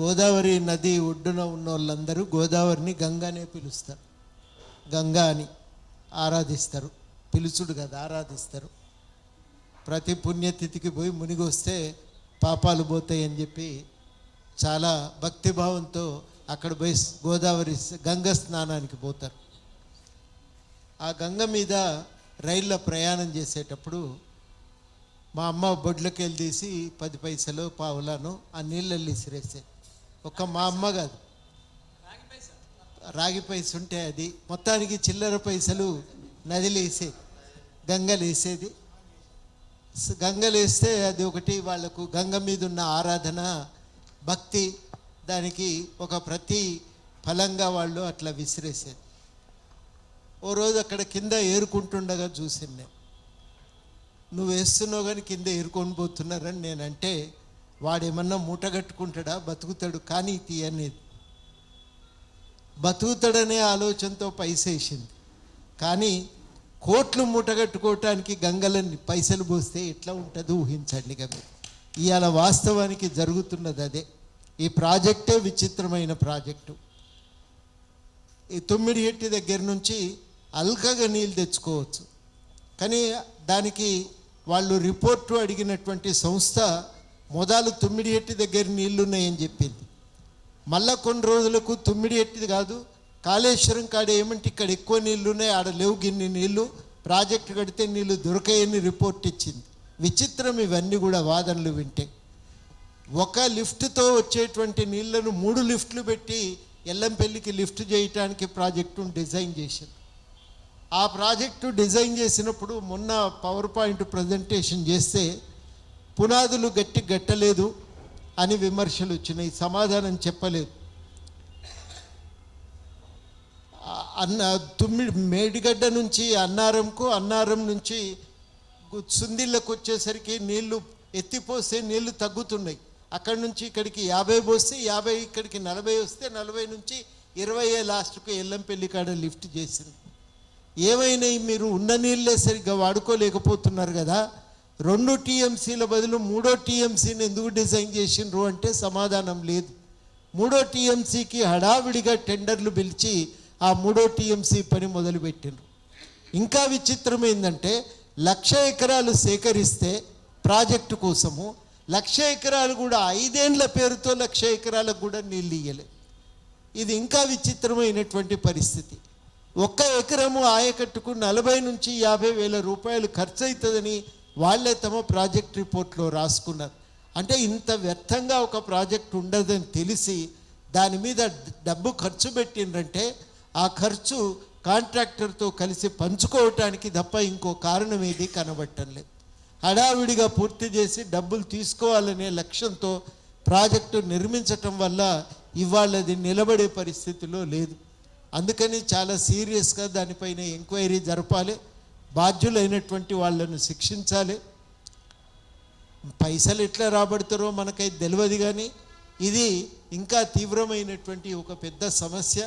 గోదావరి నది ఒడ్డున ఉన్న వాళ్ళందరూ గోదావరిని గంగానే పిలుస్తారు. గంగా అని ఆరాధిస్తారు. పిలుచుడు కదా ఆరాధిస్తారు. ప్రతి పుణ్యతిథికి పోయి మునిగొస్తే పాపాలు పోతాయి అని చెప్పి చాలా భక్తిభావంతో అక్కడ పోయి గోదావరి గంగ స్నానానికి పోతారు. ఆ గంగ మీద రైల్లో ప్రయాణం చేసేటప్పుడు మా అమ్మ బొడ్లకెళ్ళి తీసి పది పైసలు పావులను ఆ నీళ్ళల్లో విసిరేసేది ఒక్క మా అమ్మ కాదు. రాగి పైస ఉంటే అది. మొత్తానికి చిల్లర పైసలు నదిలేసేది గంగలేసేది. గంగలేస్తే అది ఒకటి వాళ్ళకు గంగ మీద ఉన్న ఆరాధన భక్తి దానికి ఒక ప్రతి ఫలంగా వాళ్ళు అట్లా విసిరేసేది. ఓ రోజు అక్కడ కింద ఏరుకుంటుండగా చూసింది. నేను నువ్వు వేస్తున్నావు కానీ కింద ఏరుకొని పోతున్నారని నేనంటే వాడేమన్నా మూట కట్టుకుంటాడా? బతుకుతాడు. కానీ తీయనేది బతుకుతాడనే ఆలోచనతో పైసేసింది. కానీ కోట్లు మూటగట్టుకోవటానికి గంగలని పైసలు పోస్తే ఎట్లా ఉంటుంది? ఊహించండి ఇక ఇవాళ వాస్తవానికి జరుగుతున్నది అదే. ఈ ప్రాజెక్టే విచిత్రమైన ప్రాజెక్టు. ఈ తొమ్మిది ఎట్టి దగ్గర నుంచి అల్కగా నీళ్ళు తెచ్చుకోవచ్చు. కానీ దానికి వాళ్ళు రిపోర్టు అడిగినటువంటి సంస్థ మొదలు తుమ్మిడి ఎట్టి దగ్గర నీళ్ళున్నాయని చెప్పింది. మళ్ళా కొన్ని రోజులకు తుమ్మిడి ఎట్టిది కాదు కాళేశ్వరం కాడ ఏమంటే ఇక్కడ ఎక్కువ నీళ్ళు ఉన్నాయి ఆడ లేవు గిన్ని నీళ్ళు ప్రాజెక్టు కడితే నీళ్ళు దొరకాయని రిపోర్ట్ ఇచ్చింది. విచిత్రం ఇవన్నీ కూడా వాదనలు వింటే. ఒక లిఫ్ట్తో వచ్చేటువంటి నీళ్ళను మూడు లిఫ్ట్లు పెట్టి ఎల్లంపల్లికి లిఫ్ట్ చేయటానికి ప్రాజెక్టును డిజైన్ చేసింది. ఆ ప్రాజెక్టు డిజైన్ చేసినప్పుడు మొన్న పవర్ పాయింట్ ప్రజెంటేషన్ చేస్తే పునాదులు గట్టి గట్టలేదు అని విమర్శలు వచ్చినాయి సమాధానం చెప్పలేదు. అన్న తుమ్మిడి మేడిగడ్డ నుంచి అన్నారంకు అన్నారం నుంచి సుందిళ్ళకు వచ్చేసరికి నీళ్ళు ఎత్తిపోస్తే నీళ్ళు తగ్గుతున్నాయి. అక్కడి నుంచి ఇక్కడికి యాభై పోస్తే యాభై ఇక్కడికి నలభై వస్తే నలభై నుంచి ఇరవై లాస్ట్కు ఎల్లంపల్లి కాడ లిఫ్ట్ చేసింది. ఏమైనా మీరు ఉన్న నీళ్ళే సరిగ్గా వాడుకోలేకపోతున్నారు కదా? రెండు టీఎంసీల బదులు మూడో టీఎంసీని ఎందుకు డిజైన్ చేసిండ్రు అంటే సమాధానం లేదు. మూడో టీఎంసీకి హడావిడిగా టెండర్లు పిలిచి ఆ మూడో టీఎంసీ పని మొదలుపెట్టిండ్రు. ఇంకా విచిత్రం ఏంటంటే లక్ష ఎకరాలు సేకరిస్తే ప్రాజెక్టు కోసము లక్ష ఎకరాలు కూడా ఐదేండ్ల పేరుతో లక్ష ఎకరాలకు కూడా నీళ్ళు ఇయ్యలేదు ఇది ఇంకా విచిత్రమైనటువంటి పరిస్థితి. ఒక్క ఎకరము ఆయకట్టుకు నలభై నుంచి యాభై వేల రూపాయలు ఖర్చు అవుతుందని వాళ్ళే తమ ప్రాజెక్ట్ రిపోర్ట్లో రాసుకున్నారు. అంటే ఇంత వ్యర్థంగా ఒక ప్రాజెక్ట్ ఉండదని తెలిసి దాని మీద డబ్బు ఖర్చు పెట్టిండ్రంటే ఆ ఖర్చు కాంట్రాక్టర్తో కలిసి పంచుకోవటానికి తప్ప ఇంకో కారణం ఏది కనబట్టం లేదు. హడావిడిగా పూర్తి చేసి డబ్బులు తీసుకోవాలనే లక్ష్యంతో ప్రాజెక్టు నిర్మించటం వల్ల ఇవాళ అది నిలబడే పరిస్థితిలో లేదు. అందుకని చాలా సీరియస్గా దానిపైన ఎంక్వైరీ జరపాలి. బాధ్యులైనటువంటి వాళ్ళను శిక్షించాలి. పైసలు ఎట్లా రాబడతారో మనకైతే తెలియదు కానీ ఇది ఇంకా తీవ్రమైనటువంటి ఒక పెద్ద సమస్య.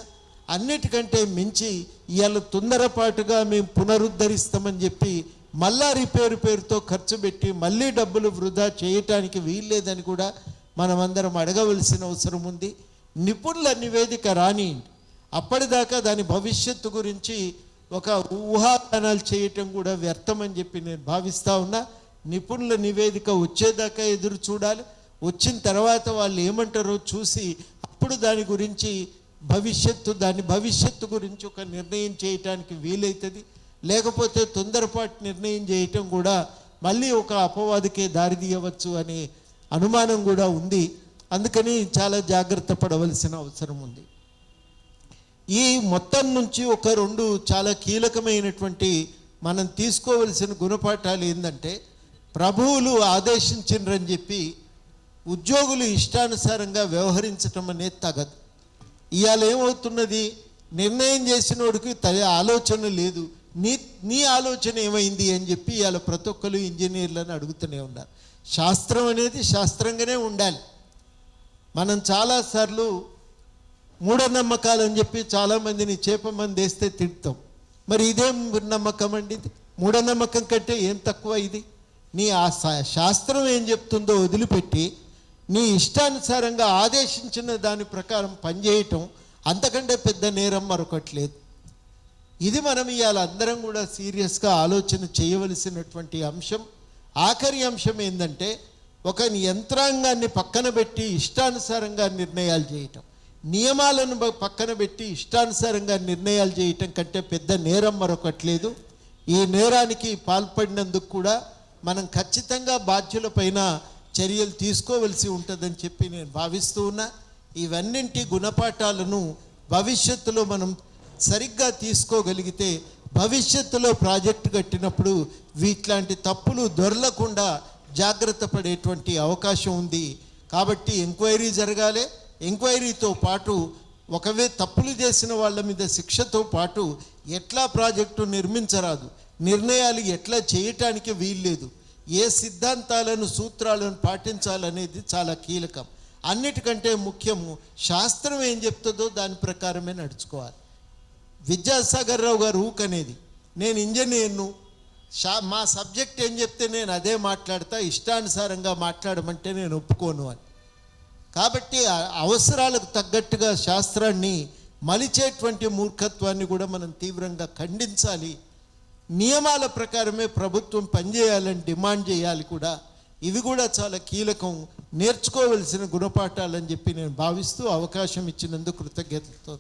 అన్నిటికంటే మించి ఇవాళ తొందరపాటుగా మేము పునరుద్ధరిస్తామని చెప్పి మళ్ళా రిపేరు పేరుతో ఖర్చు పెట్టి మళ్ళీ డబ్బులు వృధా చేయటానికి వీల్లేదని కూడా మనమందరం అడగవలసిన అవసరం ఉంది. నిపుణుల నివేదిక రానియండి. అప్పటిదాకా దాని భవిష్యత్తు గురించి ఒక ఊహాగానాలు చేయటం కూడా వ్యర్థమని చెప్పి నేను భావిస్తూ ఉన్నా. నిపుణుల నివేదిక వచ్చేదాకా ఎదురు చూడాలి. వచ్చిన తర్వాత వాళ్ళు ఏమంటారో చూసి అప్పుడు దాని గురించి భవిష్యత్తు దాని భవిష్యత్తు గురించి ఒక నిర్ణయం చేయటానికి వీలవుతుంది లేకపోతే తొందరపాటు నిర్ణయం చేయటం కూడా మళ్ళీ ఒక అపవాదికే దారితీయవచ్చు అనే అనుమానం కూడా ఉంది. అందుకని చాలా జాగ్రత్త పడవలసిన అవసరం ఉంది. ఈ మొత్తం నుంచి ఒక రెండు చాలా కీలకమైనటువంటి మనం తీసుకోవలసిన గుణపాఠాలు ఏంటంటే ప్రభువులు ఆదేశించిండ్రని చెప్పి ఉద్యోగులు ఇష్టానుసారంగా వ్యవహరించటం అనేది తగదు. ఇవాళ ఏమవుతున్నది? నిర్ణయం చేసినోడికి తన ఆలోచన లేదు. నీ నీ ఆలోచన ఏమైంది అని చెప్పి ఇవాళ ప్రతి ఒక్కరు ఇంజనీర్లను అడుగుతూనే ఉన్నారు. శాస్త్రం అనేది శాస్త్రంగానే ఉండాలి. మనం చాలాసార్లు మూఢనమ్మకాలు అని చెప్పి చాలామందిని చేప మంది వేస్తే తిడతాం. మరి ఇదేం నమ్మకం అండి మూఢనమ్మకం కంటే ఏం తక్కువ ఇది? నీ ఆ శా- శాస్త్రం ఏం చెప్తుందో వదిలిపెట్టి నీ ఇష్టానుసారంగా ఆదేశించిన దాని ప్రకారం పనిచేయటం అంతకంటే పెద్ద నేరం మరొకటి లేదు. ఇది మనం ఇవాళ అందరం కూడా సీరియస్గా ఆలోచన చేయవలసినటువంటి అంశం. ఆఖరి అంశం ఏంటంటే ఒక యంత్రాంగాన్ని పక్కన పెట్టి ఇష్టానుసారంగా నిర్ణయాలు చేయటం. నియమాలను పక్కన పెట్టి ఇష్టానుసారంగా నిర్ణయాలు చేయటం కంటే పెద్ద నేరం మరొకటి లేదు. ఈ నేరానికి పాల్పడినందుకు కూడా మనం ఖచ్చితంగా బాధ్యులపైన చర్యలు తీసుకోవలసి ఉంటుందని చెప్పి నేను భావిస్తూ ఉన్నా. ఇవన్నింటి గుణపాఠాలను భవిష్యత్తులో మనం సరిగ్గా తీసుకోగలిగితే భవిష్యత్తులో ప్రాజెక్టు కట్టినప్పుడు వీట్లాంటి తప్పులు దొరలకుండా జాగ్రత్త పడేటువంటి అవకాశం ఉంది. కాబట్టి ఎంక్వైరీ జరగాలి. ఎంక్వైరీతో పాటు ఒకవే తప్పులు చేసిన వాళ్ళ మీద శిక్షతో పాటు ఎట్లా ప్రాజెక్టు నిర్మించరాదు నిర్ణయాలు ఎట్లా చేయటానికి వీల్లేదు ఏ సిద్ధాంతాలను సూత్రాలను పాటించాలనేది చాలా కీలకం. అన్నిటికంటే ముఖ్యము శాస్త్రం ఏం చెప్తుందో దాని ప్రకారమే నడుచుకోవాలి. విద్యాసాగర్ రావు గారు ఊకనేది నేను ఇంజనీర్ను షా మా సబ్జెక్ట్ ఏం చెప్తే నేను అదే మాట్లాడతా ఇష్టానుసారంగా మాట్లాడమంటే నేను ఒప్పుకోను అని. కాబట్టి అవసరాలకు తగ్గట్టుగా శాస్త్రాన్ని మలిచేటువంటి మూర్ఖత్వాన్ని కూడా మనం తీవ్రంగా ఖండించాలి. నియమాల ప్రకారమే ప్రభుత్వం పనిచేయాలని డిమాండ్ చేయాలి కూడా. ఇవి కూడా చాలా కీలకం. నేర్చుకోవలసిన గుణపాఠాలని చెప్పి నేను భావిస్తూ అవకాశం ఇచ్చినందుకు కృతజ్ఞతతో